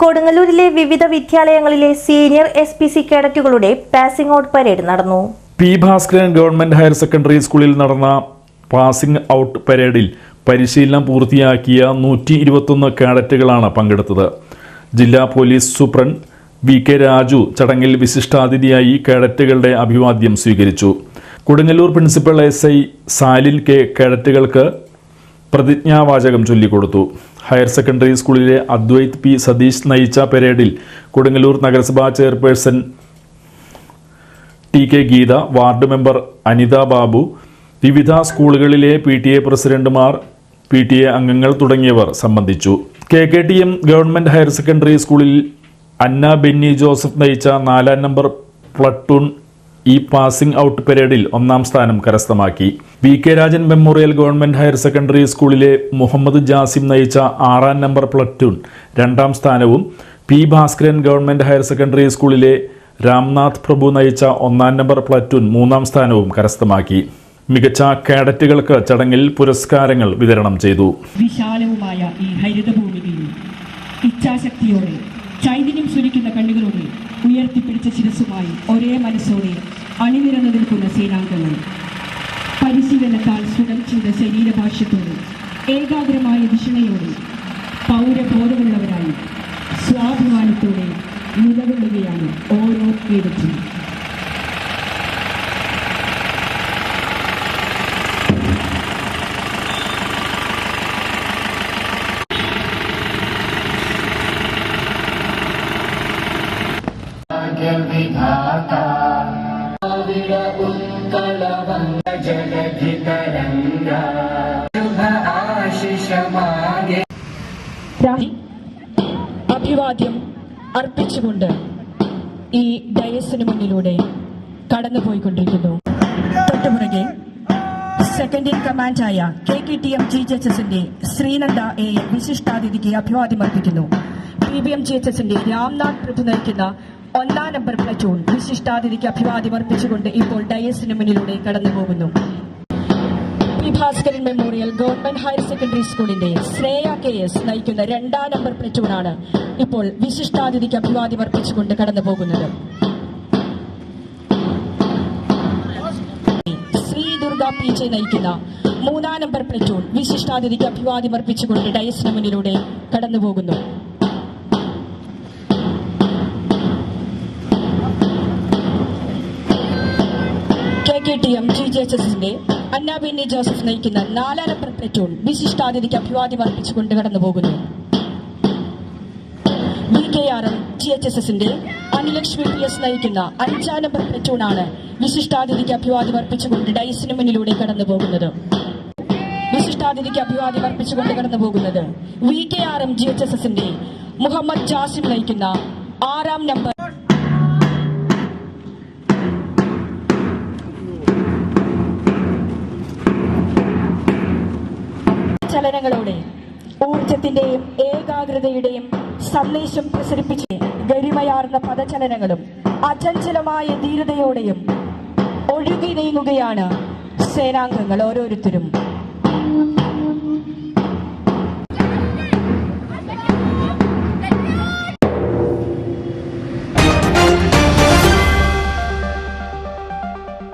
കൊടുങ്ങല്ലൂരിലെ വിവിധ വിദ്യാലയങ്ങളിലെ senior S P C കേഡറ്റുകളുടെ പാസിംഗ് ഔട്ട് പരേഡ് നടന്നു. P Bhaskaran government higher secondary സ്കൂളിൽ നടന്ന പാസിംഗ് ഔട്ട് പരേഡിൽ പരിശീലനം പൂർത്തിയാക്കിയ നൂറ്റി ഇരുപത്തൊന്ന് കേഡറ്റുകളാണ് പങ്കെടുത്തത്. ജില്ലാ police superintendent V K Raju ചടങ്ങിൽ വിശിഷ്ടാതിഥിയായി കേഡറ്റുകളുടെ അഭിവാദ്യം സ്വീകരിച്ചു. Kodungallur principal S I Salin K കേഡറ്റുകൾക്ക് പ്രതിജ്ഞാവാചകം ചൊല്ലിക്കൊടുത്തു. ഹയർ സെക്കൻഡറി സ്കൂളിലെ അദ്വൈത് പി സതീഷ് നയിച്ച പരേഡിൽ കൊടുങ്ങല്ലൂർ നഗരസഭാ chairperson T K Geetha ward member Anitha Babu വിവിധ സ്കൂളുകളിലെ പി ടി എ പ്രസിഡന്റുമാർ പി ടി എ അംഗങ്ങൾ തുടങ്ങിയവർ സംബന്ധിച്ചു. K K T M government higher secondary സ്കൂളിൽ അന്ന ബെന്നി ജോസഫ് നയിച്ച നാലാം നമ്പർ പ്ലട്ടൂൺ ഈ പാസിംഗ് ഔട്ട് പരേഡിൽ ഒന്നാം സ്ഥാനം കരസ്ഥമാക്കി. V K Rajan memorial government higher secondary സ്കൂളിലെ മുഹമ്മദ് ജാസിം നയിച്ച ആറാം നമ്പർ പ്ലട്ടൂൺ രണ്ടാം സ്ഥാനവും P Bhaskaran government higher secondary സ്കൂളിലെ രാംനാഥ് പ്രഭു നയിച്ച ഒന്നാം നമ്പർ പ്ലറ്റൂൺ മൂന്നാം സ്ഥാനവും കരസ്ഥമാക്കി. മികച്ച കാഡറ്റുകൾക്ക് ചടങ്ങിൽ പുരസ്കാരങ്ങൾ വിതരണം ചെയ്തു. വിശാലവുമായ ഈ ഹരിതഭൂമിയിൽ ഇച്ഛാശക്തിയോടെ ചൈതന്യം സ്വരിക്കുന്ന കണ്ണുകളോടെ ശിരസുമായി ഒരേ മനസ്സോടെ അണിനിരന്നു നിൽക്കുന്ന സേനാംഗങ്ങൾ. പരിശീലനത്താൽ സുഖം ചെയ്ത ശരീരഭാഷ്യത്തോടെ ഏകാഗ്രമായ വിഷണയോടെ പൗരബോധമുള്ളവരായി സ്വാഭിമാനത്തോടെ നിലകൊള്ളുകയാണ് ഓരോ കേഡറ്റും അഭിവാദ്യം അർപ്പിച്ചുകൊണ്ട് ഈ ഡയസിന് മുന്നിലൂടെ കടന്നുപോയിക്കൊണ്ടിരിക്കുന്നു. തൊട്ടുപുറകെ second in കമാൻഡായ K K T M G H എസിന്റെ ശ്രീനന്ദ എ വിശിഷ്ടാതിഥിക്ക് അഭിവാദ്യം അർപ്പിക്കുന്നു. P B M G H എസിന്റെ രാംനാഥ് പ്രഭു നയിക്കുന്ന ഒന്നാം നമ്പർ പ്ലറ്റൂൺ വിശിഷ്ടാതിഥിക്ക് അഭിവാദ്യം അർപ്പിച്ചുകൊണ്ട് ഇപ്പോൾ ഡയസിന് മുന്നിലൂടെ കടന്നുപോകുന്നു. പോകുന്നു Bhaskaran memorial government higher secondary സ്കൂളിന്റെ ശ്രേയ കെ എസ് നയിക്കുന്ന രണ്ടാം നമ്പർ പ്ലറ്റൂണാണ് ഇപ്പോൾ വിശിഷ്ടാതിഥിക്ക് അഭിവാദ്യം അർപ്പിച്ചുകൊണ്ട് കടന്നു പോകുന്നത് ശ്രീ ദുർഗ പി ജെ നയിക്കുന്ന മൂന്നാം നമ്പർ പ്ലറ്റൂൺ വിശിഷ്ടാതിഥിക്ക് അഭിവാദ്യം അർപ്പിച്ചുകൊണ്ട് ഡയസിന് മുന്നിലൂടെ കടന്നു എം ജി ജെ എച്ച് എസിന്റെ അന്നാബിന്നി ജോസഫ് നയിക്കുന്ന നാലര നമ്പർ പ്ലറ്റൂൺ വിശിഷ്ടാതിഥിക്ക് അഭിവാദ്യം അർപ്പിച്ചുകൊണ്ട് കടന്നു പോകുന്നു V K R M G H S എസിന്റെ അനുലക്ഷ്മി പി എസ് നയിക്കുന്ന അഞ്ചാം നമ്പർ പ്ലറ്റൂണാണ് വിശിഷ്ടാതിഥിക്ക് അഭിവാദ്യം അർപ്പിച്ചുകൊണ്ട് ഡൈസിന് മുന്നിലൂടെ കടന്നു പോകുന്നത് വിശിഷ്ടാതിഥിക്ക് അഭിവാദ്യം അർപ്പിച്ചുകൊണ്ട് കടന്നു പോകുന്നത് V K R M G H S എസിന്റെ മുഹമ്മദ് ജാസിം നയിക്കുന്ന ആറാം നമ്പർ ചലനങ്ങളോടെ ഊർജത്തിന്റെയും ഏകാഗ്രതയുടെയും സന്ദേശം പ്രസരിപ്പിച്ച് ഗരിമയാർന്ന പദചലനങ്ങളും അചഞ്ചലമായ ധീരതയോടെയും ഒഴുകി നീങ്ങുകയാണ് സേനാംഗങ്ങൾ ഓരോരുത്തരും.